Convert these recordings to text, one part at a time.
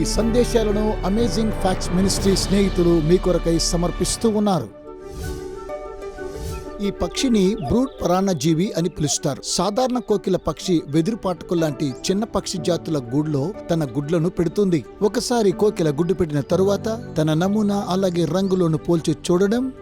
ఈ సందేశాలను amazing facts ministry స్నేహితులు మీ కొరకై సమర్పిస్తూ ఉన్నారు. ఈ పక్షిని బ్రూడ్ పరాణజీవి అని పిలుస్తారు. సాధారణ కోకిల పక్షి వెదురుపాటుకు లాంటి చిన్న పక్షి జాతుల గూడ్లో తన గుడ్లను పెడుతుంది. ఒకసారి కోకిల గుడ్డు పెట్టిన తరువాత తన నమూనా అలాగే రంగులను పోల్చి చూడడం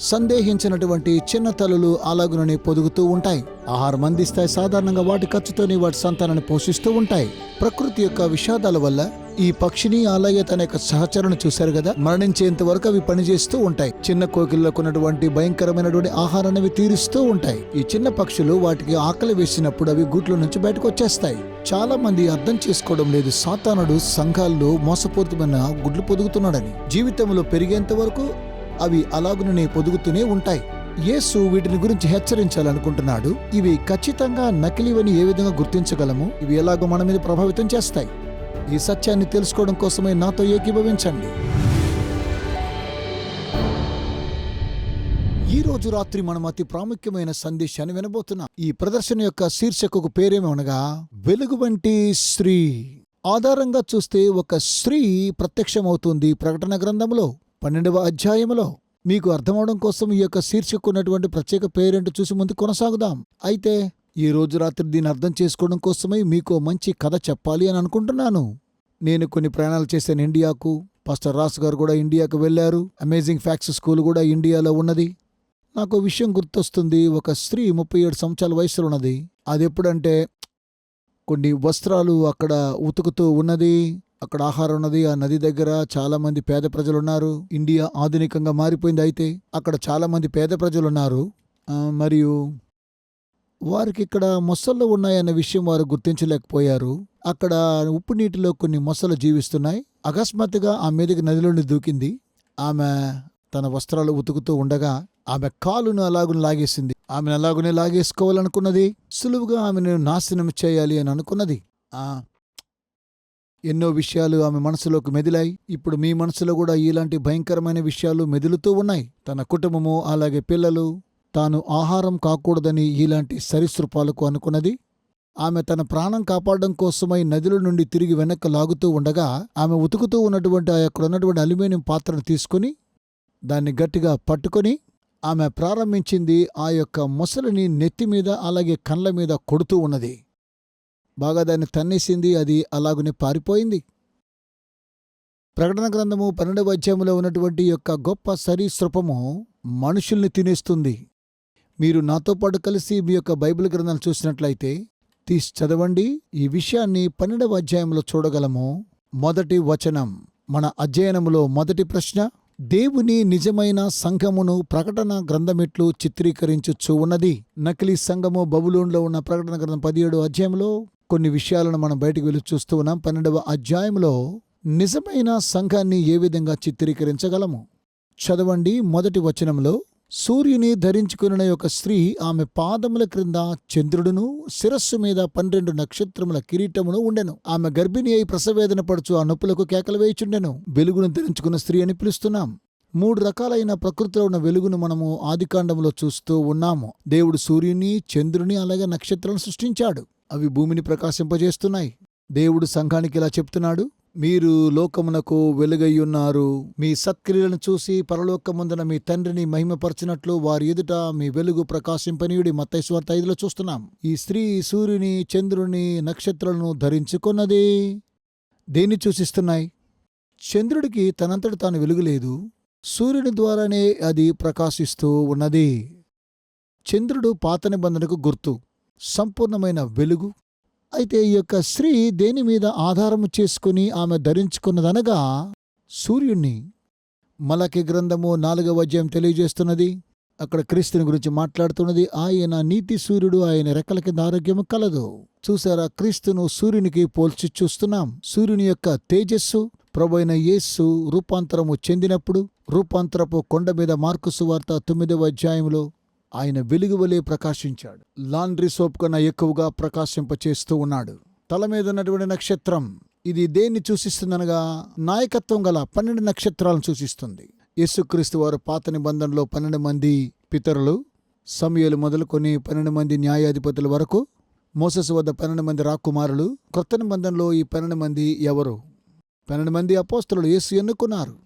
సందేహించినటువంటి చిన్న తలలు అలాగుననే పొదుగుతూ ఉంటాయి. ఆహారం అందిస్తాయి సాధారణంగా వాటి ఖర్చుతోనే వాటి సంతానాన్ని పోషిస్తూ ఉంటాయి. ప్రకృతి యొక్క విషాదాల వల్ల ఈ పక్షిని అలాగే తన యొక్క సహచరణ చూశారు కదా? మరణించేంత వరకు అవి పనిచేస్తూ ఉంటాయి. చిన్న కోకిళ్ళకు ఉన్నటువంటి భయంకరమైనటువంటి ఆహారాన్ని అవి తీరుస్తూ ఉంటాయి. ఈ చిన్న పక్షులు వాటికి ఆకలి వేసినప్పుడు అవి గూట్ల నుంచి బయటకు వచ్చేస్తాయి. చాలా మంది అర్థం చేసుకోవడం లేదు. సాతానుడు సంఘాల్లో మోసపూరితమైన గుడ్లు పొదుగుతున్నాడని. జీవితంలో పెరిగేంత వరకు అవి అలాగుననే పొదుగుతూనే ఉంటాయి. యేసు వీటిని గురించి హెచ్చరించాలనుకుంటున్నాడు. ఇవి ఖచ్చితంగా నకిలీవని ఏ విధంగా గుర్తించగలము? ఇవి ఎలాగో మన మీద ప్రభావితం చేస్తాయి. ఈ సత్యాన్ని తెలుసుకోవడం కోసమే నాతో ఏకీభవించండి. ఈ రోజు రాత్రి మనం అతి ప్రాముఖ్యమైన సందేశాన్ని వినబోతున్నాం. ఈ ప్రదర్శన యొక్క శీర్షికకు పేరేమనగా వెలుగు వంటి స్త్రీ. ఆధారంగా చూస్తే ఒక స్త్రీ ప్రత్యక్షమవుతుంది ప్రకటన గ్రంథంలో. పన్నెండవ అధ్యాయములో మీకు అర్థమవడం కోసం ఈ యొక్క శీర్షిక ఉన్నటువంటి ప్రత్యేక పేరేంటో చూసి ముందు కొనసాగుదాం. అయితే ఈ రోజు రాత్రి దీన్ని అర్థం చేసుకోవడం కోసమై మీకు మంచి కథ చెప్పాలి అని అనుకుంటున్నాను. నేను కొన్ని ప్రయాణాలు చేశాను ఇండియాకు పాస్టర్ రాస్ గారు కూడా ఇండియాకు వెళ్ళారు. అమేజింగ్ ఫ్యాక్స్ స్కూల్ కూడా ఇండియాలో ఉన్నది. నాకు విషయం గుర్తొస్తుంది. ఒక స్త్రీ ముప్పై ఏడు సంవత్సరాల వయసులో ఉన్నది. అది ఎప్పుడంటే కొన్ని వస్త్రాలు అక్కడ ఉతుకుతూ ఉన్నది. అక్కడ ఆహారం ఉన్నది. ఆ నది దగ్గర చాలా మంది పేద ప్రజలు ఉన్నారు ఇండియా ఆధునికంగా మారిపోయింది అయితే అక్కడ చాలా మంది పేద ప్రజలు ఉన్నారు మరియు వారికి ఇక్కడ మొసళ్ళు ఉన్నాయన్న విషయం వారు గుర్తించలేకపోయారు. అక్కడ ఉప్పు నీటిలో కొన్ని మొసలు జీవిస్తున్నాయి. అకస్మాత్తుగా ఆ మీదకి నదిలోని దూకింది. ఆమె తన వస్త్రాలు ఉతుకుతూ ఉండగా ఆమె కాలును అలాగుని లాగేసింది. ఆమెను అలాగునే లాగేసుకోవాలనుకున్నది. సులువుగా ఆమెను నాశనం చేయాలి అని అనుకున్నది. ఎన్నో విషయాలు ఆమె మనసులోకి మెదిలాయి. ఇప్పుడు మీ మనసులో కూడా ఇలాంటి భయంకరమైన విషయాలు మెదులుతూ ఉన్నాయి. తన కుటుంబము అలాగే పిల్లలు తాను ఆహారం కాకూడదని ఇలాంటి సరీసృపాలకు అనుకున్నది. ఆమె తన ప్రాణం కాపాడడం కోసమై నదుల నుండి తిరిగి వెనక్కి లాగుతూ ఉండగా ఆమె ఉతుకుతూ ఉన్నటువంటి ఆ అక్కడ ఉన్నటువంటి అల్యూమినియం పాత్రను తీసుకుని దాన్ని గట్టిగా పట్టుకొని ఆమె ప్రారంభించింది ఆ యొక్క మొసలిని నెత్తి మీద అలాగే కళ్ళ మీద కొడుతూ ఉన్నది. బాగా దాన్ని తన్నేసింది అది అలాగునే పారిపోయింది. ప్రకటన గ్రంథము పన్నెండవ అధ్యాయంలో ఉన్నటువంటి యొక్క గొప్ప సరీసృపము మనుషుల్ని తినేస్తుంది. మీరు నాతో పాటు కలిసి మీ యొక్క బైబిల్ గ్రంథాలు చూసినట్లయితే తీసి చదవండి. ఈ విషయాన్ని పన్నెండవ అధ్యాయంలో చూడగలము. మొదటి వచనం మన అధ్యయనములో మొదటి ప్రశ్న దేవుని నిజమైన సంఘమును ప్రకటన గ్రంథమిట్లు చిత్రీకరించుచు ఉన్నది. నకిలీ సంఘము బబులోన్లో ఉన్న ప్రకటన గ్రంథం పదిహేడు అధ్యాయంలో కొన్ని విషయాలను మనం బయటకు వెళ్ళి చూస్తూ ఉన్నాం. పన్నెండవ అధ్యాయంలో నిజమైన సంఘాన్ని ఏ విధంగా చిత్రీకరించగలము? చదవండి. మొదటి వచనంలో సూర్యుని ధరించుకున్న యొక్క స్త్రీ ఆమె పాదముల క్రింద చంద్రుడును శిరస్సు మీద పన్నెండు నక్షత్రముల కిరీటమును ఉండెను. ఆమె గర్భిణి అయి ప్రసవేదన పడుచు ఆ నొప్పులకు కేకలు వేయిచుండెను. వెలుగును ధరించుకున్న స్త్రీ అని పిలుస్తున్నాం. మూడు రకాలైన ప్రకృతిలో ఉన్న వెలుగును మనము ఆదికాండంలో చూస్తూ ఉన్నాము. దేవుడు సూర్యుని చంద్రుని అలాగే నక్షత్రాలను సృష్టించాడు. అవి భూమిని ప్రకాశింపజేస్తున్నాయి. దేవుడు సంఘానికి ఇలా చెప్తున్నాడు మీరు లోకమునకు వెలుగయ్యున్నారు. మీ సత్క్రియలను చూసి పరలోకముందున మీ తండ్రిని మహిమపరచినట్లు వారి ఎదుట మీ వెలుగు ప్రకాశింపనీయుడి మత్తైస్వార్త ఐదులో చూస్తున్నాం. ఈ స్త్రీ సూర్యుని చంద్రుని నక్షత్రాలను ధరించుకున్నది. దేన్ని సూచిస్తున్నాయి? చంద్రుడికి తనంతటి తాను వెలుగులేదు సూర్యుని ద్వారానే అది ప్రకాశిస్తూ ఉన్నది. చంద్రుడు పాత నిబంధనకు గుర్తు. సంపూర్ణమైన వెలుగు. అయితే ఈ యొక్క స్త్రీ దేని మీద ఆధారము చేసుకుని ఆమె ధరించుకున్నదనగా సూర్యుణ్ణి. మలకి గ్రంథము నాలుగవ అధ్యాయం తెలియజేస్తున్నది. అక్కడ క్రీస్తుని గురించి మాట్లాడుతున్నది. ఆయన నీతి సూర్యుడు ఆయన రెక్కల కింద ఆరోగ్యము కలదు. చూసారా? క్రీస్తును సూర్యునికి పోల్చి చూస్తున్నాం. సూర్యుని యొక్క తేజస్సు ప్రభైన యేస్సు రూపాంతరము చెందినప్పుడు రూపాంతరపు కొండ మీద మార్కు సువార్త తొమ్మిదవ అధ్యాయంలో ఆయన వెలుగువలే ప్రకాశించాడు. లాండ్రీ సోప్ కన్నా ఎక్కువగా ప్రకాశింపచేస్తూ ఉన్నాడు. తల మీద ఉన్నటువంటి నక్షత్రం ఇది దేన్ని సూచిస్తుందనగా నాయకత్వం గల పన్నెండు నక్షత్రాలను సూచిస్తుంది. యేసుక్రీస్తు వారు పాత నిబంధనలో పన్నెండు మంది పితరులు సమయలు మొదలుకొని పన్నెండు మంది న్యాయాధిపతుల వరకు మోససు వద్ద పన్నెండు మంది రాకుమారులు కొత్త నిబంధనలో ఈ పన్నెండు మంది ఎవరు? పన్నెండు మంది అపోస్తలు యేసు ఎన్నుకున్నారు.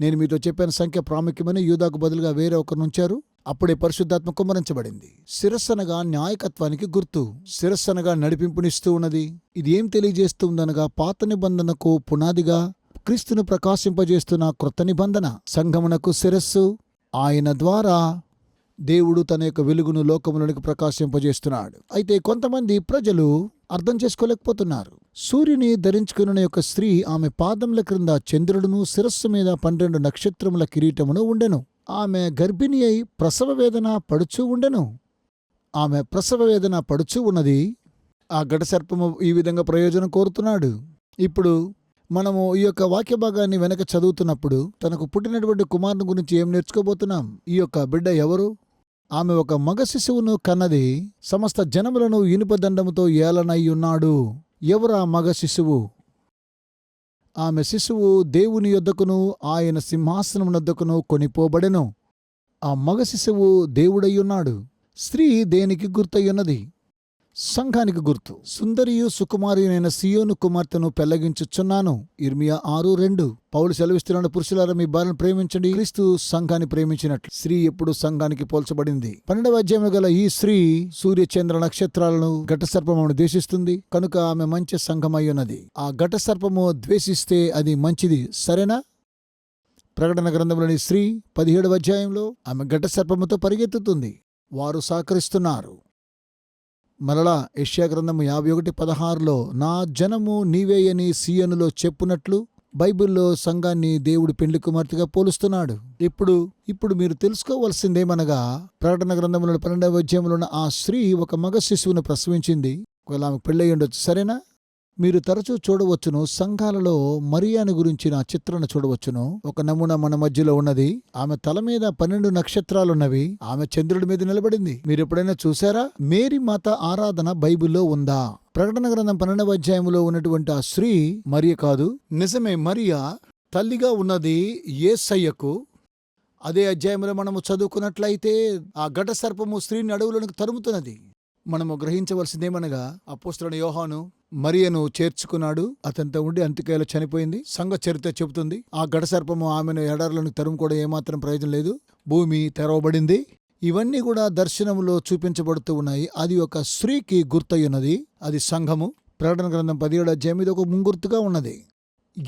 నేను మీతో చెప్పిన సంఖ్య ప్రాముఖ్యమని యూదాకు బదులుగా వేరే ఒకరిని ఉంచారు. అప్పుడే పరిశుద్ధాత్మ కుమ్మరించబడింది. శిరస్సనగా న్యాయకత్వానికి గుర్తు. శిరస్సనగా నడిపింపునిస్తూ ఉన్నది. ఇది ఏం తెలియజేస్తుందనగా పాత నిబంధనకు పునాదిగా క్రీస్తును ప్రకాశింపజేస్తున్న క్రొత్త నిబంధన. సంఘమునకు శిరస్సు. ఆయన ద్వారా దేవుడు తన యొక్క వెలుగును లోకములోనికి ప్రకాశింపజేస్తున్నాడు. అయితే కొంతమంది ప్రజలు అర్థం చేసుకోలేకపోతున్నారు. సూర్యుని ధరించుకున్న యొక్క స్త్రీ ఆమె పాదముల క్రింద చంద్రుడును శిరస్సు మీద పన్నెండు నక్షత్రముల కిరీటమును ఉండెను. ఆమె గర్భిణి అయి ప్రసవ వేదన పడుచూ ఉండెను. ఆమె ప్రసవ వేదన పడుచూ ఉన్నది. ఆ ఘటసర్పము ఈ విధంగా ప్రయోజనం కోరుతున్నాడు. ఇప్పుడు మనము ఈ యొక్క వాక్య భాగాన్ని వెనక చదువుతున్నప్పుడు తనకు పుట్టినటువంటి కుమారుని గురించి ఏం నేర్చుకోబోతున్నాం? ఈ యొక్క బిడ్డ ఎవరు? ఆమె ఒక మగ శిశువును కన్నది. సమస్త జనములను ఇనుపదండముతో ఏలనై ఉన్నాడు. ఎవరు ఆ మగ శిశువు? ఆమె శిశువు దేవుని యొద్దకును ఆయన సింహాసనమునొద్దకును కొనిపోబడెను. ఆ మగ శిశువు దేవుడయ్యున్నాడు. స్త్రీ దేనికి గుర్తయ్యున్నది? సంఘానికి గుర్తు. సుందరియు సుకుమారియైన సియోను కుమార్తెను పెళ్ళగించుచున్నాను. ఇర్మియా ఆరు రెండు. పౌలు సెలవిస్తున్నాడు పురుషులారా మీ భార్యను ప్రేమించండి. క్రీస్తు సంఘాన్ని ప్రేమించినట్లు. స్త్రీ ఎప్పుడు సంఘానికి పోల్చబడింది. పన్నెండవ అధ్యాయం గల ఈ స్త్రీ సూర్య చంద్ర నక్షత్రాలను ఘటసర్పమును ద్వేషిస్తుంది. కనుక ఆమె మంచి సంఘమై ఉన్నది ఆ ఘటసర్పము ద్వేషిస్తే అది మంచిది. సరేనా? ప్రకటన గ్రంథంలోని స్త్రీ పదిహేడవ అధ్యాయంలో ఆమె ఘటసర్పముతో పరిగెత్తుతుంది. వారు సహకరిస్తున్నారు. మరలా యెషయా గ్రంథము యాభై ఒకటి పదహారులో నా జనము నీవేయని సీయనులో చెప్పునట్లు బైబిల్లో సంఘాన్ని దేవుడు పెండ్లి కుమార్తెగా పోలుస్తున్నాడు. ఇప్పుడు ఇప్పుడు మీరు తెలుసుకోవలసిందేమనగా ప్రకటన గ్రంథంలో పన్నెండవ అధ్యాయంలో ఉన్న ఆ స్త్రీ ఒక మగ శిశువును ప్రసవించింది. ఒకవేళ ఆమె పెళ్ళయి ఉండొచ్చు సరేనా? మీరు తరచూ చూడవచ్చును. సంఘాలలో మరియాను గురించిన చిత్రణ చూడవచ్చును. ఒక నమూనా మన మధ్యలో ఉన్నది. ఆమె తల మీద పన్నెండు నక్షత్రాలున్నవి. ఆమె చంద్రుడి మీద నిలబడింది. మీరు ఎప్పుడైనా చూసారా మేరీ మాత ఆరాధన బైబిల్లో ఉందా? ప్రకటన గ్రంథం పన్నెండవ అధ్యాయంలో ఉన్నటువంటి ఆ స్త్రీ మరియ కాదు. నిజమే మరియా తల్లిగా ఉన్నది ఏసయ్యకు. అదే అధ్యాయంలో మనము చదువుకున్నట్లయితే ఆ ఘట సర్పము స్త్రీని అడవులను తరుముతున్నది. మనము గ్రహించవలసిందేమనగా అపోస్తున్న యోహాను మరియను చేర్చుకున్నాడు. అతనితో ఉండి అంత్యకాయలో చనిపోయింది. సంఘ చరిత్ర చెబుతుంది. ఆ ఘటసర్పము ఆమెను ఎడారులను తరుముకోవడం ఏమాత్రం ప్రయోజనం లేదు. భూమి తెరవబడింది. ఇవన్నీ కూడా దర్శనంలో చూపించబడుతూ ఉన్నాయి. అది ఒక స్త్రీకి గుర్తయ్యున్నది. అది సంఘము. ప్రకటన గ్రంథం పదిహేడు అధ్యాయం మీద ఒక ముంగుర్తుగా ఉన్నది.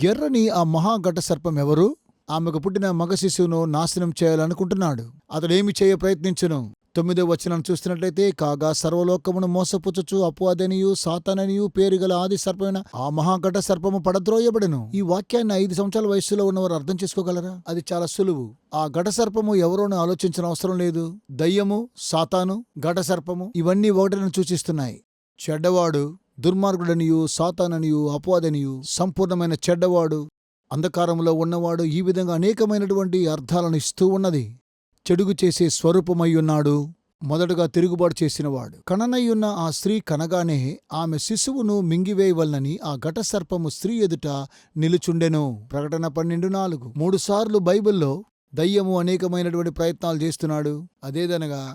ఎర్రని ఆ మహాఘట సర్పం ఎవరు? ఆమెకు పుట్టిన మగ శిశువును నాశనం చేయాలనుకుంటున్నాడు. అతడేమి చేయ ప్రయత్నించును? తొమ్మిదో వచనం చూస్తున్నట్లయితే కాగా సర్వలోకమును మోసపుచ్చుచు అపువాదనియు సాతాననియు పేరుగల ఆది సర్పమైన ఆ మహాఘట సర్పము పడద్రోయబడను. ఈ వాక్యాన్ని ఐదు సంవత్సరాల వయస్సులో ఉన్నవారు అర్థం చేసుకోగలరా? అది చాలా సులువు. ఆ ఘట సర్పము ఎవరోనూ ఆలోచించిన అవసరం లేదు. దయ్యము సాతాను ఘట సర్పము ఇవన్నీ ఒకటిని సూచిస్తున్నాయి. చెడ్డవాడు దుర్మార్గుడనియు సాతాననియు అపవాదనియు సంపూర్ణమైన చెడ్డవాడు అంధకారంలో ఉన్నవాడు ఈ విధంగా అనేకమైనటువంటి అర్థాలను ఇస్తూ ఉన్నది. చెడుగు చేసే స్వరూపమయ్యున్నాడు. మొదటగా తిరుగుబాటు చేసినవాడు. కననయ్యున్న ఆ స్త్రీ కనగానే ఆమె శిశువును మింగివేయవలనని ఆ ఘటసర్పము స్త్రీ ఎదుట నిలుచుండెను. ప్రకటన పన్నెండు నాలుగు. మూడుసార్లు బైబిల్లో దయ్యము అనేకమైనటువంటి ప్రయత్నాలు చేస్తున్నాడు. అదేదనగా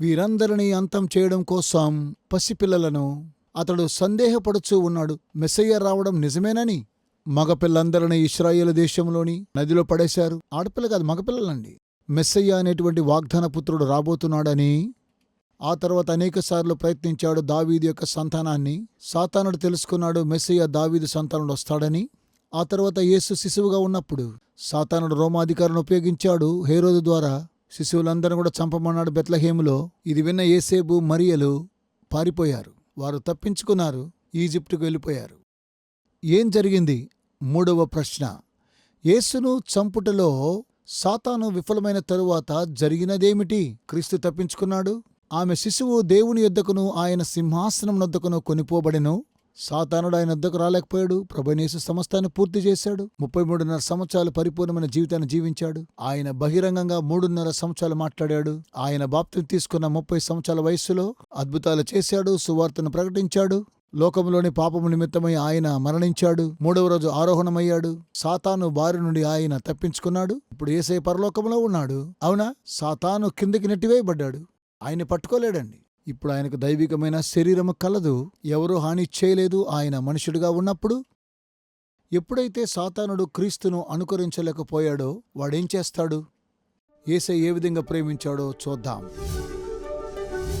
వీరందరినీ అంతం చేయడం కోసం పసిపిల్లలను అతడు సందేహపడుచూ ఉన్నాడు. మెస్సయ్య రావడం నిజమేనని మగపిల్లందరినీ ఇస్రాయేల్ దేశంలోని నదిలో పడేశారు. ఆడపిల్ల కాదు మగపిల్లలండి. మెస్సయ్య అనేటువంటి వాగ్దాన పుత్రుడు రాబోతున్నాడని ఆ తర్వాత అనేకసార్లు ప్రయత్నించాడు దావీదు యొక్క సంతానాన్ని. సాతానుడు తెలుసుకున్నాడు మెస్సయ్య దావీదు సంతానుడు వస్తాడని. ఆ తర్వాత యేసు శిశువుగా ఉన్నప్పుడు సాతానుడు రోమాధికారులను ఉపయోగించాడు హేరోదు ద్వారా. శిశువులందరూ కూడా చంపమన్నాడు బెత్లహేములో. ఇది విన్న ఏసేబు మరియలు పారిపోయారు. వారు తప్పించుకున్నారు ఈజిప్టుకు వెళ్ళిపోయారు. ఏం జరిగింది? మూడవ ప్రశ్న. యేసును చంపుటలో సాతాను విఫలమైన తరువాత జరిగినదేమిటి? క్రీస్తు తప్పించుకున్నాడు. ఆమె శిశువు దేవుని యొద్దకును ఆయన సింహాసనం నొద్దకును కొనిపోబడెను. సాతానుడు ఆయన వద్దకు రాలేకపోయాడు. ప్రభనేసు సమస్తాన్ని పూర్తి చేశాడు. ముప్పై మూడున్నర సంవత్సరాలు పరిపూర్ణమైన జీవితాన్ని జీవించాడు. ఆయన బహిరంగంగా మూడున్నర సంవత్సరాలు మాట్లాడాడు. ఆయన బాప్తిని తీసుకున్న ముప్పై సంవత్సరాల వయస్సులో అద్భుతాలు చేశాడు. సువార్తను ప్రకటించాడు. లోకంలోని పాపము నిమిత్తమై ఆయన మరణించాడు. మూడవ రోజు ఆరోహణమయ్యాడు. సాతాను బారి నుండి ఆయన తప్పించుకున్నాడు. ఇప్పుడు ఏసై పరలోకంలో ఉన్నాడు. అవునా? సాతాను కిందికి నెట్టివేయబడ్డాడు. ఆయన పట్టుకోలేడండి. ఇప్పుడు ఆయనకు దైవికమైన శరీరము కలదు. ఎవరూ హాని చేయలేదు. ఆయన మనుషుడిగా ఉన్నప్పుడు ఎప్పుడైతే సాతానుడు క్రీస్తును అనుకరించలేకపోయాడో వాడేం చేస్తాడు? ఏసై ఏ విధంగా ప్రేమించాడో చూద్దాం.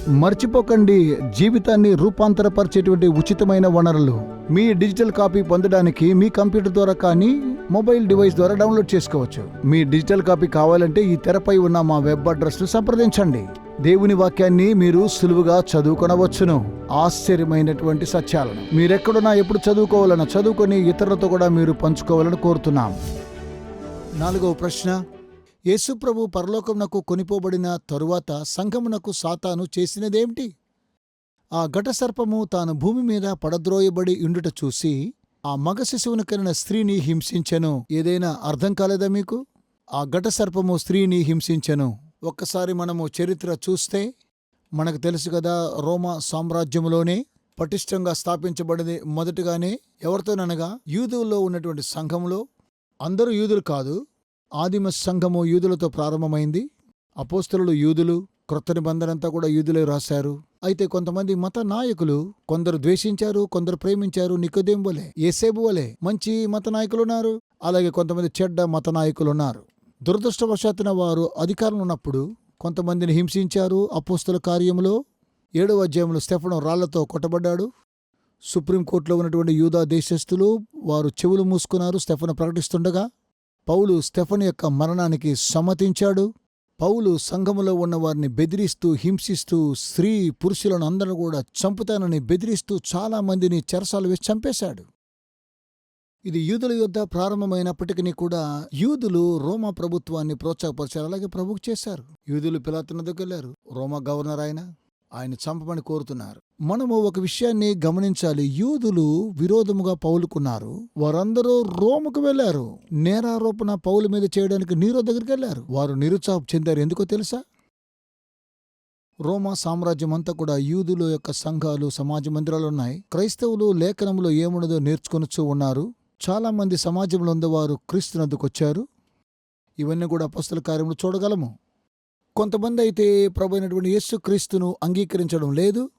మర్చిపోకండి జీవితాన్ని రూపాంతరపరిచేటువంటి ఉచితమైన వనరులు. మీ డిజిటల్ కాపీ పొందడానికి మీ కంప్యూటర్ ద్వారా కానీ మొబైల్ డివైస్ ద్వారా డౌన్లోడ్ చేసుకోవచ్చు. మీ డిజిటల్ కాపీ కావాలంటే ఈ తెరపై ఉన్న మా వెబ్ అడ్రస్ను సంప్రదించండి. దేవుని వాక్యాన్ని మీరు సులువుగా చదువుకొనవచ్చును. ఆశ్చర్యమైనటువంటి సత్యాలను. మీరెక్కడున్నా ఎప్పుడు చదువుకోవాలన్నా చదువుకొని ఇతరులతో కూడా మీరు పంచుకోవాలని కోరుతున్నాం. నాలుగవ ప్రశ్న. యేసుప్రభు పరలోకమునకు కొనిపోబడిన తరువాత సంఘమునకు సాతాను చేసినదేమిటి? ఆ ఘటసర్పము తాను భూమి మీద పడద్రోయబడి ఉండుట చూసి ఆ మగ శిశువును కలిగిన స్త్రీని హింసించెను. ఏదైనా అర్థం కాలేదా మీకు? ఆ ఘటసర్పము స్త్రీని హింసించెను. ఒక్కసారి మనము చరిత్ర చూస్తే మనకు తెలుసు కదా రోమా సామ్రాజ్యంలోనే పటిష్టంగా స్థాపించబడింది మొదటగానే ఎవరితోననగా? యూదుల్లో ఉన్నటువంటి సంఘంలో అందరూ యూదులు కాదు. ఆదిమ సంఘము యూదులతో ప్రారంభమైంది. అపోస్తలు యూదులు క్రొత్త నిబంధనంతా కూడా యూదులే రాశారు. అయితే కొంతమంది మత నాయకులు కొందరు ద్వేషించారు కొందరు ప్రేమించారు నికోదేం వలె ఏసేబు వలె మంచి మత నాయకులున్నారు. అలాగే కొంతమంది చెడ్డ మత నాయకులున్నారు. దురదృష్టవశాత్తున వారు అధికారంలో ఉన్నప్పుడు కొంతమందిని హింసించారు అపోస్తల కార్యములో. ఏడవ అధ్యాయంలో స్టెఫను రాళ్ళతో కొట్టబడ్డాడు. సుప్రీంకోర్టులో ఉన్నటువంటి యూదా దేశస్థులు వారు చెవులు మూసుకున్నారు స్టెఫను ప్రకటిస్తుండగా పౌలు స్టెఫన్ యొక్క మరణానికి సమ్మతించాడు. పౌలు సంఘములో ఉన్న వారిని బెదిరిస్తూ హింసిస్తూ స్త్రీ పురుషులను అందరూ కూడా చంపుతానని బెదిరిస్తూ చాలా మందిని చెరసాలు వేసి చంపేశాడు. ఇది యూదుల యుద్ధ ప్రారంభమైనప్పటికీ కూడా యూదులు రోమా ప్రభుత్వాన్ని ప్రోత్సాహపరిచారు. అలాగే ప్రభుకు చేశారు. యూదులు పిలాతున్న దగ్గరెళ్ళారు రోమా గవర్నర్ ఆయన ఆయన చంపమని కోరుతున్నారు. మనము ఒక విషయాన్ని గమనించాలి. యూదులు విరోధముగా పౌలుకున్నారు. వారందరూ రోముకు వెళ్ళారు నేరారోపణ పౌలు మీద చేయడానికి నీరో దగ్గరికి వెళ్ళారు వారు నిరుత్సాహం చెందారు. ఎందుకో తెలుసా? రోమా సామ్రాజ్యం అంతా కూడా యూదుల యొక్క సంఘాలు సమాజ మందిరాలు ఉన్నాయి. క్రైస్తవులు లేఖనంలో ఏమున్నదో నేర్చుకొనొచ్చు ఉన్నారు. చాలా మంది సమాజంలో ఉన్నవారు క్రీస్తునందుకొచ్చారు ఇవన్నీ కూడా అపస్తుల కార్యములు చూడగలము. కొంతమంది అయితే ప్రభు అయినటువంటి యేసు క్రీస్తును అంగీకరించడం లేదు.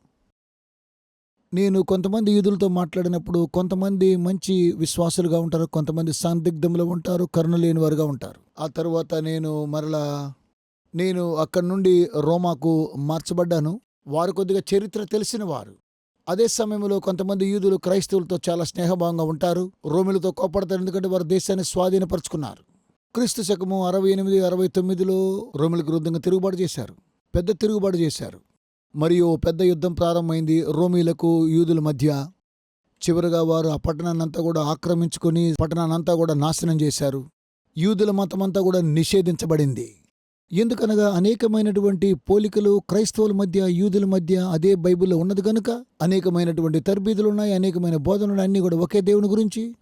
నేను కొంతమంది యూదులతో మాట్లాడినప్పుడు కొంతమంది మంచి విశ్వాసులుగా ఉంటారు కొంతమంది సందిగ్ధంలో ఉంటారు కరుణ లేని వారుగా ఉంటారు. ఆ తర్వాత నేను మరలా నేను అక్కడి నుండి రోమాకు మార్చబడ్డాను. వారు కొద్దిగా చరిత్ర తెలిసిన వారు. అదే సమయంలో కొంతమంది యూదులు క్రైస్తవులతో చాలా స్నేహభావంగా ఉంటారు రోమిలతో కోపడతారు ఎందుకంటే వారు దేశాన్ని స్వాధీనపరుచుకున్నారు. క్రీస్తు శకము అరవై ఎనిమిది అరవై తొమ్మిదిలో రోమిలకు విరుద్ధంగా తిరుగుబాటు చేశారు పెద్ద తిరుగుబాటు చేశారు. మరియు ఓ పెద్ద యుద్ధం ప్రారంభమైంది రోమీలకు యూదుల మధ్య. చివరిగా వారు ఆ పట్టణాన్నంతా కూడా ఆక్రమించుకుని పట్టణాన్నంతా కూడా నాశనం చేశారు. యూదుల మతమంతా కూడా నిషేధించబడింది. ఎందుకనగా అనేకమైనటువంటి పోలికలు క్రైస్తవుల మధ్య యూదుల మధ్య అదే బైబిల్లో ఉన్నది గనుక అనేకమైనటువంటి తర్బీదులున్నాయి అనేకమైన బోధనలు అన్నీ కూడా ఒకే దేవుని గురించి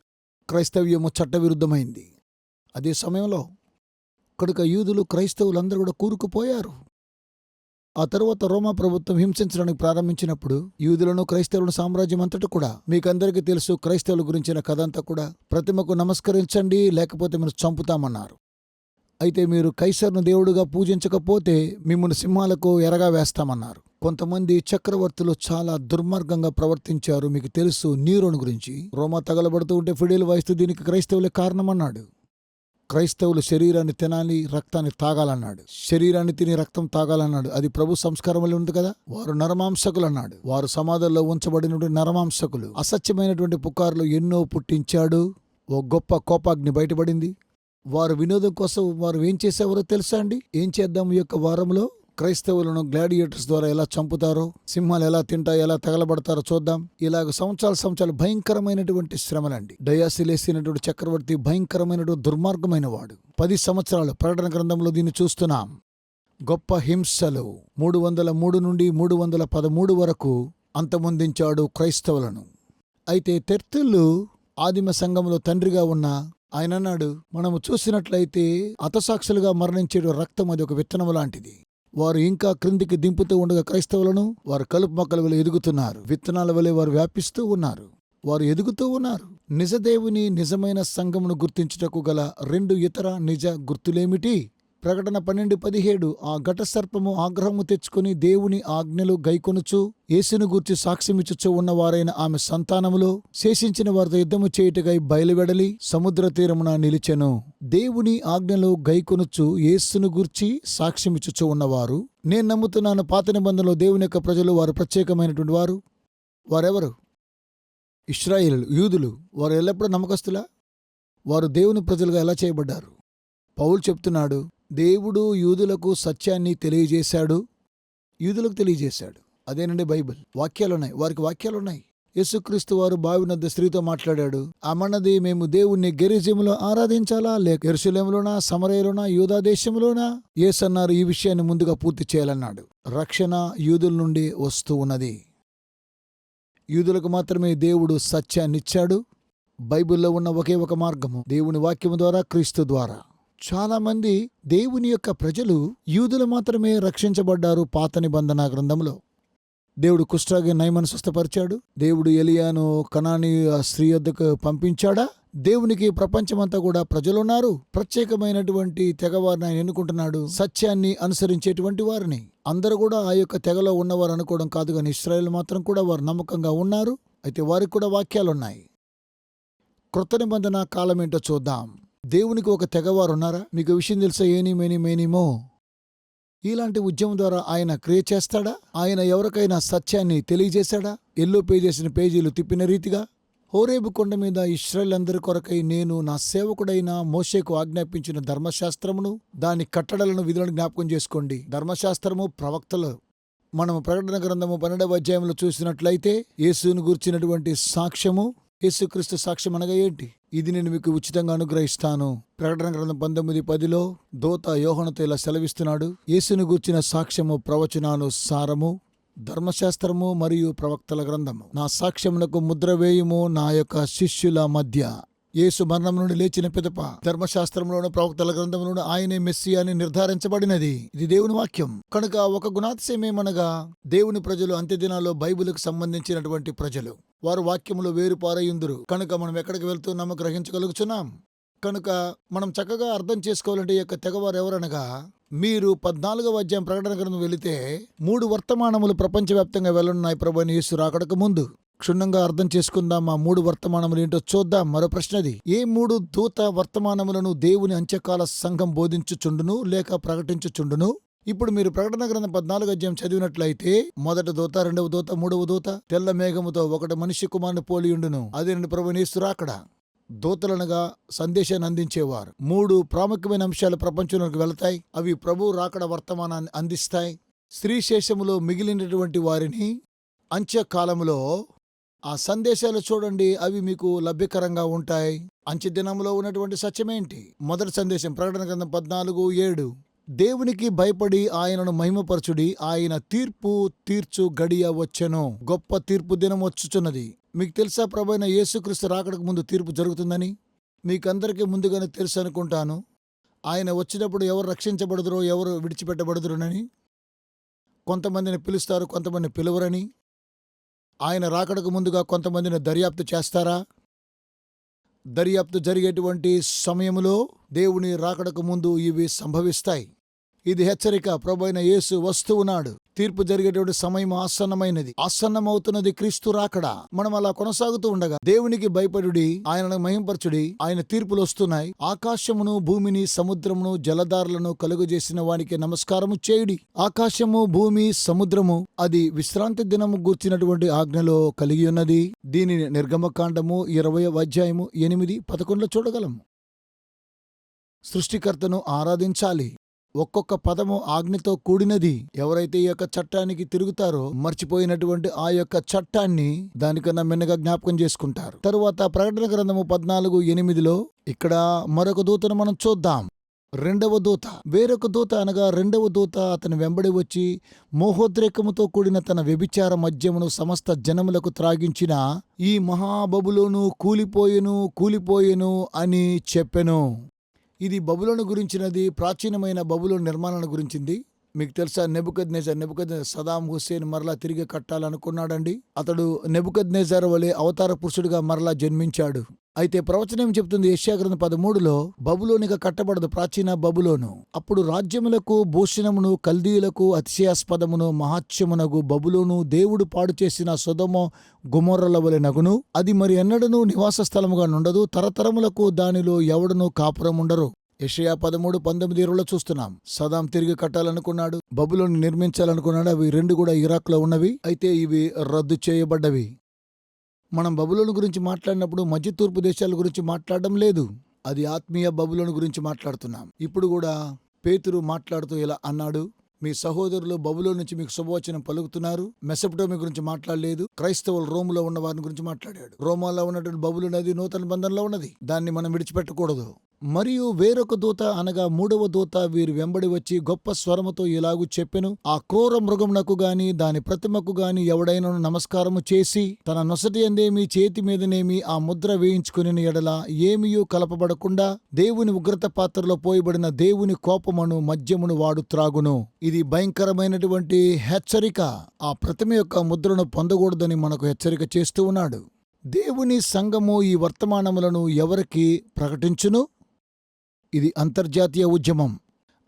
క్రైస్తవ్యము చట్టవిరుద్ధమైంది. అదే సమయంలో కనుక యూదులు క్రైస్తవులందరూ కూడా కూరుకుపోయారు. ఆ తరువాత రోమా ప్రభుత్వం హింసించడానికి ప్రారంభించినప్పుడు యూదులను క్రైస్తవులను సామ్రాజ్యం అంతటా కూడా మీకందరికీ తెలుసు క్రైస్తవుల గురించిన కథ అంతా కూడా. ప్రతిమకు నమస్కరించండి లేకపోతే మీరు చంపుతామన్నారు. అయితే మీరు కైసర్ను దేవుడుగా పూజించకపోతే మిమ్మల్ని సింహాలకు ఎరగా వేస్తామన్నారు. కొంతమంది చక్రవర్తులు చాలా దుర్మార్గంగా ప్రవర్తించారు మీకు తెలుసు నీరోను గురించి. రోమా తగలబడుతూ ఉంటే ఫిడేలు వాయిస్తూ దీనికి క్రైస్తవులే కారణమన్నాడు. క్రైస్తవులు శరీరాన్ని తినాలి రక్తాన్ని తాగాలన్నాడు. శరీరాన్ని తిని రక్తం తాగాలన్నాడు. అది ప్రభు సంస్కారం ఉంది కదా? వారు నరమాంసకులు అన్నాడు వారు సమాధుల్లో ఉంచబడినటువంటి నరమాంసకులు. అసత్యమైనటువంటి పుకార్లు ఎన్నో పుట్టించాడు. ఓ గొప్ప కోపాగ్ని బయటపడింది. వారు వినోదం కోసం వారు ఏం చేసేవారో తెలుసా అండి? ఏం చేద్దాం ఈ యొక్క వారంలో? క్రైస్తవులను గ్లాడియేటర్స్ ద్వారా ఎలా చంపుతారో సింహాలు ఎలా తింటాయో ఎలా తగలబడతారో చూద్దాం. ఇలాగ సంవత్సరాల సంవత్సరాలు భయంకరమైనటువంటి శ్రమలండి. డయాసిలేసినటువంటి చక్రవర్తి భయంకరమైనటువంటి దుర్మార్గమైన వాడు పది సంవత్సరాలు ప్రకటన గ్రంథంలో దీన్ని చూస్తున్నాం. గొప్ప హింసలు మూడు వందల మూడు నుండి మూడు వందల పదమూడు వరకు అంతమొందించాడు క్రైస్తవులను. అయితే తెర్తులు ఆదిమ సంఘంలో తండ్రిగా ఉన్న ఆయన అన్నాడు మనము చూసినట్లయితే అతసాక్షులుగా మరణించే రక్తం అది ఒక విత్తనం లాంటిది. వారు ఇంకా క్రిందికి దింపుతూ ఉండగా క్రైస్తవులను వారు కలుపు మొక్కల వలె ఎదుగుతున్నారు. విత్తనాల వలె వారు వ్యాపిస్తూ ఉన్నారు. వారు ఎదుగుతూ ఉన్నారు. నిజదేవుని నిజమైన సంఘమును గుర్తించుటకు గల రెండు ఇతర నిజ గుర్తులేమిటి? ప్రకటన పన్నెండు పదిహేడు ఆ ఘట సర్పము ఆగ్రహము తెచ్చుకుని దేవుని ఆజ్ఞలు గైకొనుచు యేసును గూర్చి సాక్ష్యమిచ్చుచు ఉన్నవారైన ఆమె సంతానములో శేషించిన వారితో యుద్ధము చేయుటకై బయలువెడలి సముద్ర తీరమున నిలిచెను. దేవుని ఆజ్ఞలు గైకొనుచు యేసును గూర్చి సాక్ష్యమిచ్చుచు ఉన్నవారు. నేను నమ్ముతున్నాను పాత నిబంధనలో దేవుని యొక్క ప్రజలు వారు ప్రత్యేకమైనటువంటి వారు. వారెవరు? ఇస్రాయేలు యూదులు. వారు ఎల్లప్పుడూ నమ్మకస్తులా? వారు దేవుని ప్రజలుగా ఎలా చేయబడ్డారు? పౌలు చెప్తున్నాడు దేవుడు యూదులకు సత్యాన్ని తెలియజేశాడు. యూదులకు తెలియజేశాడు. అదేనండి బైబిల్. వాక్యాలున్నాయి. వారికి వాక్యాలున్నాయి. యేసుక్రీస్తు వారు బావినద్ద స్త్రీతో మాట్లాడాడు. అమన్నది మేము దేవుణ్ణి గెరిజములో ఆరాధించాలా? లేక ఎరుసలేములోనా సమరయలోనా? యూదా దేశంలోనా ఏసన్నారు ఈ విషయాన్ని ముందుగా పూర్తి చేయాలన్నాడు. రక్షణ యూదుల నుండి వస్తూ ఉన్నది. యూదులకు మాత్రమే దేవుడు సత్యాన్నిచ్చాడు. బైబిల్లో ఉన్న ఒకే ఒక మార్గము. దేవుని వాక్యము ద్వారా క్రీస్తు ద్వారా. చాలా మంది దేవుని యొక్క ప్రజలు యూదులు మాత్రమే రక్షించబడ్డారు పాత నిబంధన గ్రంథంలో. దేవుడు కుష్ఠరాగి నయమను స్వస్థపరిచాడు. దేవుడు ఎలియాను కణాని ఆ స్త్రీ వద్దకు పంపించాడా? దేవునికి ప్రపంచమంతా కూడా ప్రజలున్నారు. ప్రత్యేకమైనటువంటి తెగవారిని ఆయన ఎన్నుకుంటున్నాడు. సత్యాన్ని అనుసరించేటువంటి వారిని. అందరూ కూడా ఆ యొక్క తెగలో ఉన్నవారు అనుకోవడం కాదు కానీ ఇస్రాయేల్ మాత్రం కూడా వారు నమ్మకంగా ఉన్నారు. అయితే వారికి కూడా వాక్యాలున్నాయి. క్రొత్త నిబంధన కాలం ఏంటో చూద్దాం. దేవునికి ఒక తెగవారు ఉన్నారా మీకు విషయం తెలుసా? ఏని మేని మేనిమో. ఇలాంటి ఉద్యమం ద్వారా ఆయన క్రియ చేస్తాడా? ఆయన ఎవరికైనా సత్యాన్ని తెలియజేశాడా? ఎల్లో పేజేసిన పేజీలు తిప్పిన రీతిగా? హోరేబు కొండ మీద ఇస్రాయలందరి కొరకై నేను నా సేవకుడైన మోషేకు ఆజ్ఞాపించిన ధర్మశాస్త్రమును దాని కట్టడలను విధులను జ్ఞాపకం చేసుకోండి. ధర్మశాస్త్రము ప్రవక్తలు. మనము ప్రకటన గ్రంథము పన్నెండవ అధ్యాయంలో చూసినట్లయితే యేసును గూర్చినటువంటి సాక్ష్యము యేసుక్రీస్తు సాక్ష్యం అనగా ఏంటి? ఇది నేను మీకు ఉచితంగా అనుగ్రహిస్తాను. ప్రకటన గ్రంథం పంతొమ్మిది పదిలో దోత యోహనతో ఇలా సెలవిస్తున్నాడు. యేసును గూర్చిన సాక్ష్యము ప్రవచనాలు సారము ధర్మశాస్త్రము మరియు ప్రవక్తల గ్రంథము. నా సాక్ష్యమునకు ముద్ర వేయుము నా యొక్క శిష్యుల మధ్య. యేసు మరణం నుండి లేచిన పిదప ధర్మశాస్త్రంలోను ప్రవక్తల గ్రంథంలోను ఆయనే మెస్సి అని నిర్ధారించబడినది. ఇది దేవుని వాక్యం. కనుక ఒక గుణాతిశయమేమనగా దేవుని ప్రజలు అంత్యదినాల్లో బైబిల్కు సంబంధించినటువంటి ప్రజలు. వారు వాక్యములు వేరుపారయుందురు. కనుక మనం ఎక్కడికి వెళ్తున్నామో గ్రహించగలుగుచున్నాం. కనుక మనం చక్కగా అర్థం చేసుకోవాలంటే యొక్క తెగవారు ఎవరనగా మీరు పద్నాలుగవ అధ్యాయం ప్రకటన గ్రంథం వెళితే మూడు వర్తమానములు ప్రపంచవ్యాప్తంగా వెళ్ళనున్నాయి ప్రభు అని యేసు రాకడకు ముందు. క్షుణ్ణంగా అర్థం చేసుకుందాం ఆ మూడు వర్తమానములు ఏంటో చూద్దాం. మరో ప్రశ్నది ఏ మూడు దూత వర్తమానములను దేవుని అంత్యకాల సంఘం బోధించుచుండును లేక ప్రకటించుచుండును? ఇప్పుడు మీరు ప్రకటన గ్రంథం పద్నాలుగు అధ్యాయం చదివినట్లయితే మొదట దూత రెండవ దూత మూడవ దూత తెల్ల మేఘముతో ఒకటి మనిషి కుమారుని పోలియుండును అదే రెండు ప్రభు నేస్తురాకడ దూతలనగా సందేశాన్ని అందించేవారు. మూడు ప్రాముఖ్యమైన అంశాలు ప్రపంచంలోకి వెళతాయి. అవి ప్రభు రాకడ వర్తమానాన్ని అందిస్తాయి. స్త్రీ శేషములో మిగిలినటువంటి వారిని అంత్యకాలములో ఆ సందేశాలు చూడండి అవి మీకు లభ్యకరంగా ఉంటాయి. అంచె దినంలో ఉన్నటువంటి సత్యమేంటి? మొదటి సందేశం ప్రకటన గ్రంథం పద్నాలుగు ఏడు. దేవునికి భయపడి ఆయనను మహిమపరచుడి ఆయన తీర్పు తీర్చు గడియ వచ్చెను. గొప్ప తీర్పు దినం వచ్చుచున్నది. మీకు తెలుసా ప్రభైన యేసుక్రీస్తు రాకడకు ముందు తీర్పు జరుగుతుందని? మీకందరికీ ముందుగానే తెలుసు అనుకుంటాను. ఆయన వచ్చినప్పుడు ఎవరు రక్షించబడదురో ఎవరు విడిచిపెట్టబడుదురునని కొంతమందిని పిలుస్తారు కొంతమందిని పిలువరని? ఆయన రాకడకు ముందుగా కొంతమందిని దర్యాప్తు చేస్తారా? దర్యాప్తు జరిగేటువంటి సమయంలో దేవుని రాకడకు ముందు ఇవి సంభవిస్తాయి. ఇది హెచ్చరిక. ప్రభైన యేసు వస్తువునాడు తీర్పు జరిగేటువంటి సమయం ఆసన్నమైనది. ఆసన్నమవుతున్నది క్రీస్తు రాకడా. మనం అలా కొనసాగుతూ ఉండగా దేవునికి భయపడుడి ఆయనను మహింపరచుడి ఆయన తీర్పులు వస్తున్నాయి. ఆకాశమును భూమిని సముద్రమును జలధారలను కలుగజేసిన వానికి నమస్కారము చేయుడి. ఆకాశము భూమి సముద్రము అది విశ్రాంతి దినము గూర్చినటువంటి ఆజ్ఞలో కలిగి ఉన్నది. దీనిని నిర్గమకాండము ఇరవై అధ్యాయము ఎనిమిది పదకొండులో చూడగలము. సృష్టికర్తను ఆరాధించాలి. ఒక్కొక్క పదము ఆజ్ఞతో కూడినది ఎవరైతే ఈ యొక్క చట్టానికి తిరుగుతారో మర్చిపోయినటువంటి ఆ యొక్క చట్టాన్ని దానికన్నా మిన్నగా జ్ఞాపకం చేసుకుంటారు. తరువాత ప్రకటన గ్రంథము పద్నాలుగు ఎనిమిదిలో ఇక్కడ మరొక దూతను మనం చూద్దాం. రెండవ దూత. వేరొక దూత అనగా రెండవ దూత అతని వెంబడి వచ్చి మోహోద్రేకముతో కూడిన తన వ్యభిచార మద్యమును సమస్త జనములకు త్రాగించిన ఈ మహాబబులోను కూలిపోయెను కూలిపోయెను అని చెప్పెను. ఇది బబులోను గురించినది ప్రాచీనమైన బబులోను నిర్మాణాన్ని గురించింది. మీకు తెలుసా నెబుకద్ నేజర్ నెబుకద్ సదాం హుస్సేన్ మరలా తిరిగి కట్టాలనుకున్నాడండి. అతడు నెబుకద్ నేజర్ వలె అవతార పురుషుడిగా మరలా జన్మించాడు. అయితే ప్రవచనం చెబుతుంది యశాగ్రంథ పదమూడులో బబులోనిగా కట్టబడదు ప్రాచీన బబులోను. అప్పుడు రాజ్యములకు భూషణమును కల్దీయులకు అతిశయాస్పదమును మహాత్యమునగు బబులోను దేవుడు పాడు చేసిన సొదమో గుమొర్రల వలె నగును. అది మరి ఎన్నడనూ నివాస స్థలముగా నుండదు. తరతరములకు దానిలో ఎవడనూ కాపురముండరు యషయా పదమూడు పంతొమ్మిది ఇరవైలో చూస్తున్నాం. సదాం తిరిగి కట్టాలనుకున్నాడు. బబులోని నిర్మించాలనుకున్నాడు. అవి రెండు కూడా ఇరాక్లో ఉన్నవి. అయితే ఇవి రద్దు చేయబడ్డవి. మనం బబులోను గురించి మాట్లాడినప్పుడు మధ్య తూర్పు దేశాల గురించి మాట్లాడడం లేదు. అది ఆత్మీయ బబులోను గురించి మాట్లాడుతున్నాం. ఇప్పుడు కూడా పేతురు మాట్లాడుతూ ఇలా అన్నాడు. మీ సహోదరులు బబులో నుంచి మీకు శుభవచనం పలుకుతున్నారు. మెసపటోమి గురించి మాట్లాడలేదు. క్రైస్తవులు రోములో ఉన్న వారిని గురించి మాట్లాడాడు. రోమాలో ఉన్నటువంటి బబులు నది నూతన బంధంలో ఉన్నది. దాన్ని మనం విడిచిపెట్టకూడదు. మరియు వేరొక దూత అనగా మూడవ దూత వీరు వెంబడి వచ్చి గొప్ప స్వరముతో ఇలాగు చెప్పెను ఆ క్రూర మృగమునకు గాని దాని ప్రతిమకు గాని ఎవడైనను నమస్కారము చేసి తన నొసటి అందేమి చేతి మీదనేమి ఆ ముద్ర వేయించుకుని ఎడల ఏమియూ కలపబడకుండా దేవుని ఉగ్రత పాత్రలో పోయబడిన దేవుని కోపమును మద్యమును వాడు త్రాగును. ఇది భయంకరమైనటువంటి హెచ్చరిక. ఆ ప్రతిమ యొక్క ముద్రను పొందకూడదని మనకు హెచ్చరిక చేస్తూ ఉన్నాడు. దేవుని సంఘము ఈ వర్తమానములను ఎవరికి ప్రకటించును? ఇది అంతర్జాతీయ ఉద్యమం.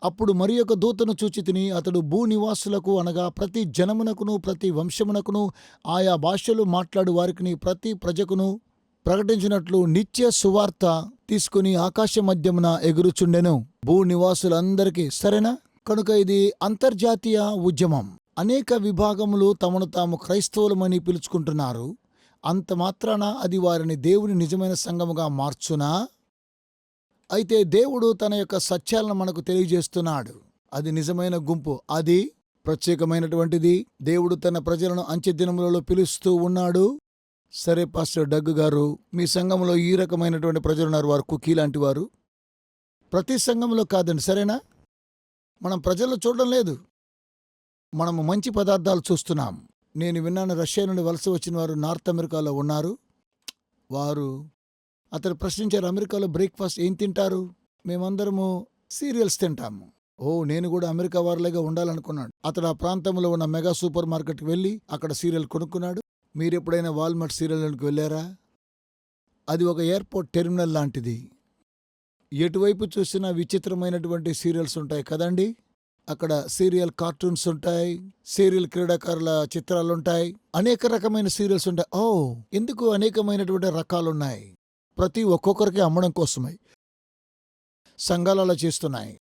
అప్పుడు మరి ఒక దూతను చూచి తిని అతడు భూనివాసులకు అనగా ప్రతి జనమునకును ప్రతి వంశమునకును ఆయా భాషలు మాట్లాడు వారికిని ప్రతి ప్రజకును ప్రకటించినట్లు నిత్య సువార్త తీసుకుని ఆకాశ మధ్యమున ఎగురుచుండెను. భూనివాసులందరికీ సరేనా? కనుక ఇది అంతర్జాతీయ ఉద్యమం. అనేక విభాగములు తమను తాము క్రైస్తవులమని పిలుచుకుంటున్నారు. అంత మాత్రాన అది వారిని దేవుని నిజమైన సంఘముగా మార్చునా? అయితే దేవుడు తన యొక్క సత్యాలను మనకు తెలియజేస్తున్నాడు. అది నిజమైన గుంపు. అది ప్రత్యేకమైనటువంటిది. దేవుడు తన ప్రజలను అంచె దినములలో పిలుస్తూ ఉన్నాడు. సరే పాస్టర్ డగ్గు గారు మీ సంఘంలో ఈ రకమైనటువంటి ప్రజలు ఉన్నారు. వారు కుకీ లాంటి వారు. ప్రతి సంఘంలో కాదండి. సరేనా? మనం ప్రజల్లో చూడడం లేదు. మనము మంచి పదార్థాలు చూస్తున్నాం. నేను విన్నాను రష్యా నుండి వలస వచ్చిన వారు నార్త్ అమెరికాలో ఉన్నారు. వారు అతడు ప్రశ్నించారు అమెరికాలో బ్రేక్ఫాస్ట్ ఏం తింటారు? మేమందరము సీరియల్స్ తింటాము. ఓ నేను కూడా అమెరికా వారిలాగా ఉండాలనుకున్నాడు. అతడు ఆ ప్రాంతంలో ఉన్న మెగా సూపర్ మార్కెట్కి వెళ్ళి అక్కడ సీరియల్ కొనుక్కున్నాడు. మీరు ఎప్పుడైనా వాల్మార్ట్ సీరియల్కి వెళ్ళారా? అది ఒక ఎయిర్పోర్ట్ టెర్మినల్ లాంటిది. ఎటువైపు చూసినా విచిత్రమైనటువంటి సీరియల్స్ ఉంటాయి కదండి. అక్కడ సీరియల్ కార్టూన్స్ ఉంటాయి సీరియల్ క్రీడాకారుల చిత్రాలు ఉంటాయి అనేక రకమైన సీరియల్స్ ఉంటాయి. ఓ ఎందుకు అనేకమైనటువంటి రకాలున్నాయి? ప్రతి ఒక్కొక్కరికి అమ్మడం కోసమై సంఘాలు అలా చేస్తున్నాయి.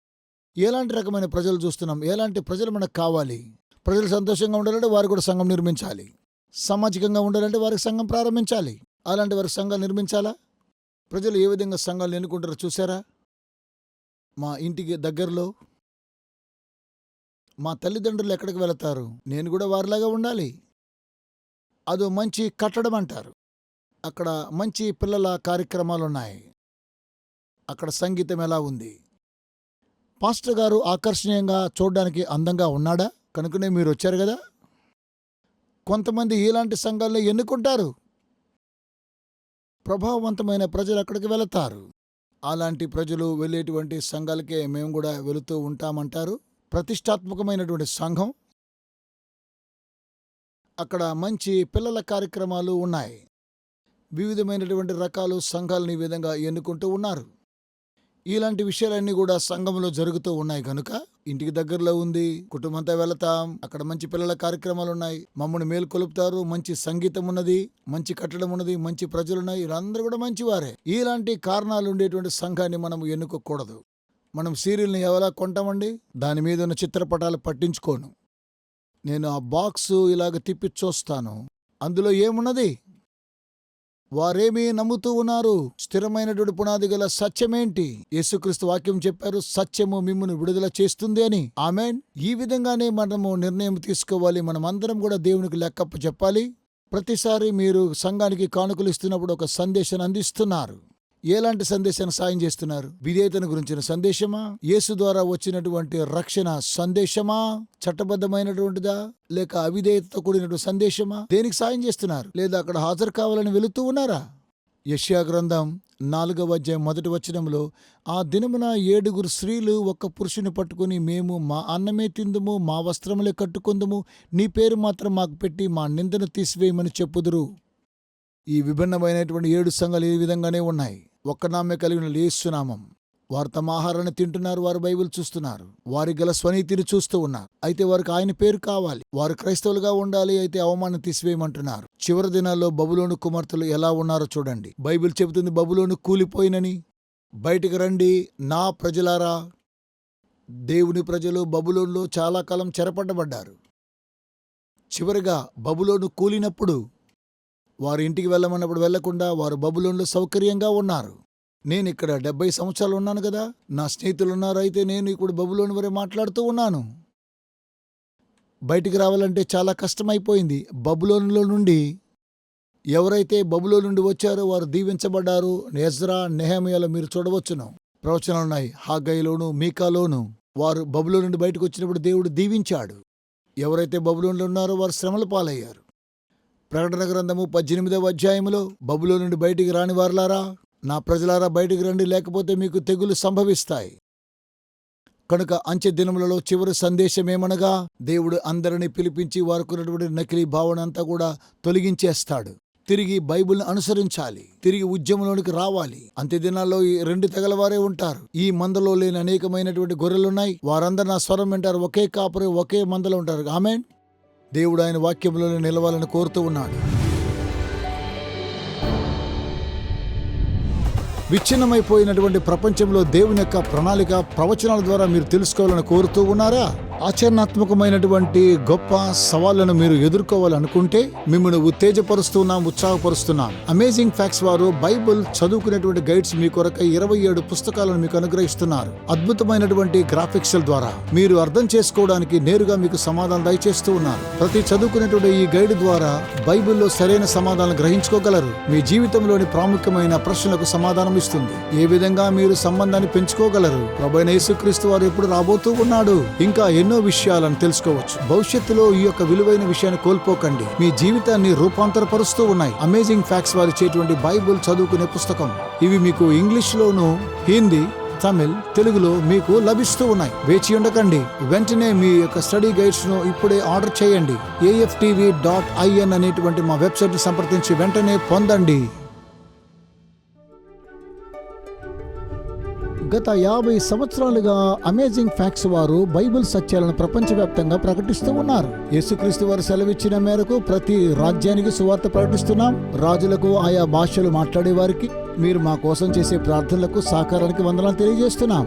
ఎలాంటి రకమైన ప్రజలు చూస్తున్నాం? ఎలాంటి ప్రజలు మనకు కావాలి? ప్రజలు సంతోషంగా ఉండాలంటే వారు కూడా సంఘం నిర్మించాలి. సామాజికంగా ఉండాలంటే వారికి సంఘం ప్రారంభించాలి. అలాంటి వారికి సంఘాలు నిర్మించాలా? ప్రజలు ఏ విధంగా సంఘాలు ఎన్నుకుంటారో చూసారా మా ఇంటికి దగ్గరలో మా తల్లిదండ్రులు ఎక్కడికి వెళతారు? నేను కూడా వారిలాగా ఉండాలి. అదో మంచి కట్టడం అంటారు. అక్కడ మంచి పిల్లల కార్యక్రమాలు ఉన్నాయి అక్కడ సంగీతం ఎలా ఉంది? పాస్టర్ గారు ఆకర్షణీయంగా చూడడానికి అందంగా ఉన్నాడా? కనుకనే మీరు వచ్చారు కదా? కొంతమంది ఇలాంటి సంఘాల్లో ఎన్నుకుంటారు? ప్రభావవంతమైన ప్రజలు అక్కడికి వెళతారు. అలాంటి ప్రజలు వెళ్ళేటువంటి సంఘాలకే మేము కూడా వెళుతూ ఉంటామంటారు? ప్రతిష్టాత్మకమైనటువంటి సంఘం? అక్కడ మంచి పిల్లల కార్యక్రమాలు ఉన్నాయి. వివిధమైనటువంటి రకాలు సంఘాలను ఈ విధంగా ఎన్నుకుంటూ ఉన్నారు. ఇలాంటి విషయాలన్నీ కూడా సంఘంలో జరుగుతూ ఉన్నాయి కనుక ఇంటికి దగ్గరలో ఉంది కుటుంబంతో వెళతాం అక్కడ మంచి పిల్లల కార్యక్రమాలు ఉన్నాయి మమ్మల్ని మేల్కొలుపుతారు మంచి సంగీతం ఉన్నది మంచి కట్టడం ఉన్నది మంచి ప్రజలున్నాయి వీళ్ళందరూ కూడా మంచివారే. ఇలాంటి కారణాలు ఉండేటువంటి సంఘాన్ని మనం ఎన్నుకోకూడదు. మనం సీరియల్ని ఎవలా కొంటామండి? దాని మీద ఉన్న చిత్రపటాలు పట్టించుకోను. నేను ఆ బాక్స్ ఇలాగ తిప్పి చూస్తాను. అందులో ఏమున్నది? వారేమీ నమ్ముతూ ఉన్నారు? స్థిరమైనటువంటి పునాది గల సత్యమేంటి? యేసుక్రీస్తు వాక్యం చెప్పారు సత్యము మిమ్మును విడుదల చేస్తుంది అని. ఆమెన్. ఈ విధంగానే మనము నిర్ణయం తీసుకోవాలి. మనమందరం కూడా దేవునికి లెక్కప్ప చెప్పాలి. ప్రతిసారి మీరు సంఘానికి కానుకలు ఇస్తున్నప్పుడు ఒక సందేశాన్ని అందిస్తున్నారు. ఎలాంటి సందేశాన్ని సాయం చేస్తున్నారు? విధేయతను గురించిన సందేశమా? యేసు ద్వారా వచ్చినటువంటి రక్షణ సందేశమా? చట్టబద్ధమైనటువంటిదా? లేక అవిధేయతతో కూడినటువంటి సందేశమా? దేనికి సాయం చేస్తున్నారు? లేదా అక్కడ హాజరు కావాలని వెళుతూ ఉన్నారా? యష్యా గ్రంథం నాలుగవ అధ్యాయం మొదటి వచనంలో ఆ దినమున ఏడుగురు స్త్రీలు ఒక్క పురుషుని పట్టుకుని మేము మా అన్నమే తిందుము మా వస్త్రములే కట్టుకుందుము నీ పేరు మాత్రం మాకు పెట్టి మా నిందను తీసివేయమని చెప్పుదురు. ఈ విభిన్నమైనటువంటి ఏడు సంఘాలు ఈ విధంగానే ఉన్నాయి? ఒక్కనామే కలిగిన లేస్తున్నామం వారు తమ ఆహారాన్ని తింటున్నారు వారు బైబిల్ చూస్తున్నారు. వారి గల స్వనీతిని చూస్తూ ఉన్నారు. అయితే వారికి ఆయన పేరు కావాలి. వారు క్రైస్తవులుగా ఉండాలి అయితే అవమానం తీసివేయమంటున్నారు. చివరి దినాల్లో బబులోను కుమార్తెలు ఎలా ఉన్నారో చూడండి. బైబిల్ చెబుతుంది బబులోను కూలిపోయినని. బయటికి రండి నా ప్రజలారా. దేవుని ప్రజలు బబులోన్లో చాలా కాలం చెరపడ్డబడ్డారు చివరిగా బబులోను కూలినప్పుడు వారు ఇంటికి వెళ్ళమన్నప్పుడు వెళ్ళకుండా వారు బబులోన్లో సౌకర్యంగా ఉన్నారు. నేను ఇక్కడ డెబ్బై సంవత్సరాలు ఉన్నాను కదా నా స్నేహితులు ఉన్నారు అయితే నేను ఇప్పుడు బబులోని వరే మాట్లాడుతూ ఉన్నాను. బయటికి రావాలంటే చాలా కష్టమైపోయింది. బబులోనులో నుండి ఎవరైతే బబులో నుండి వచ్చారో వారు దీవించబడ్డారు. నెజ్రా నెహమియాలో మీరు చూడవచ్చును. ప్రవచనాలు ఉన్నాయి. హాగైలోను మీకాలోను. వారు బబులో నుండి బయటకు వచ్చినప్పుడు దేవుడు దీవించాడు. ఎవరైతే బబులోన్లో ఉన్నారో వారు శ్రమల పాలయ్యారు. ప్రకటన గ్రంథము పద్దెనిమిదవ అధ్యాయములో బబులో నుండి బయటికి రాని వారలారా నా ప్రజలారా బయటికి రండి లేకపోతే మీకు తెగులు సంభవిస్తాయి. కనుక అంచె దినములలో చివరి సందేశమేమనగా దేవుడు అందరిని పిలిపించి వారుకున్నటువంటి నకిలీ భావన అంతా కూడా తొలగించేస్తాడు. తిరిగి బైబిల్ని అనుసరించాలి తిరిగి ఉద్యమంలోనికి రావాలి. అంత్య దినాల్లో ఈ రెండు తెగలవారే ఉంటారు. ఈ మందలో లేని అనేకమైనటువంటి గొర్రెలున్నాయి. వారందరూ నా స్వరం వింటారు. ఒకే కాపురే ఒకే మందలో ఉంటారు. ఆమె దేవుడు ఆయన వాక్యంలోనే నిలవాలని కోరుతూ ఉన్నాడు. విచ్ఛిన్నమైపోయినటువంటి ప్రపంచంలో దేవుని యొక్క ప్రణాళిక ప్రవచనాల ద్వారా మీరు తెలుసుకోవాలని కోరుతూ ఉన్నారా? ఆచరణాత్మకమైనటువంటి గొప్ప సవాళ్ళను మీరు ఎదుర్కోవాలనుకుంటే మిమ్మల్ని ఉత్తేజపరుస్తున్నాం ఉత్సాహపరుస్తున్నాం. అమేజింగ్ ఫ్యాక్ట్స్ వారు బైబిల్ చదువుకునేటువంటి గైడ్స్ మీ కొరకు ఇరవై ఏడు పుస్తకాలను మీకు అనుగ్రహిస్తున్నారు. అద్భుతమైనటువంటి గ్రాఫిక్స్ ద్వారా మీరు అర్థం చేసుకోవడానికి నేరుగా మీకు సమాధానం దయచేస్తూ ఉన్నారు. ప్రతి చదువుకునేటువంటి ఈ గైడ్ ద్వారా బైబిల్లో సరైన సమాధానం గ్రహించుకోగలరు. మీ జీవితంలోని ప్రాముఖ్యమైన ప్రశ్నలకు సమాధానం ఇస్తుంది. ఏ విధంగా మీరు సంబంధాన్ని పెంచుకోగలరు? ప్రభైన యేసుక్రీస్తు వారు ఎప్పుడు రాబోతూ ఉన్నాడు? ఇంకా ఎన్నో విషయాలను తెలుసుకోవచ్చు. భవిష్యత్తులో ఈ యొక్క విలువైన విషయాన్ని కోల్పోకండి. మీ జీవితాన్ని రూపాంతరపరుస్తూ ఉన్నాయి. అమేజింగ్ ఫ్యాక్ట్స్ వారు ఇచ్చేటువంటి బైబుల్ చదువుకునే పుస్తకం. ఇవి మీకు ఇంగ్లీష్ లోను హిందీ తమిళ్ తెలుగులో మీకు లభిస్తూ ఉన్నాయి. వేచి ఉండకండి. వెంటనే మీ యొక్క స్టడీ గైడ్స్ను ఇప్పుడే ఆర్డర్ చేయండి. ఏఎఫ్టీవీ డాట్ ఐఎన్ అనేటువంటి మా వెబ్సైట్ సంప్రదించి వెంటనే పొందండి. గత యాభై సంవత్సరాలుగా అమేజింగ్ ఫ్యాక్ట్స్ వారు బైబిల్ సత్యాలను ప్రపంచవ్యాప్తంగా ప్రకటిస్తూ ఉన్నారు. యేసుక్రీస్తు వారు సెలవిచ్చిన మేరకు ప్రతి రాజ్యానికి సువార్త ప్రకటిస్తున్నాం. రాజులకు ఆయా భాషలు మాట్లాడే వారికి మీరు మా కోసం చేసే ప్రార్థనలకు సహకారానికి వందనాలు తెలియజేస్తున్నాం.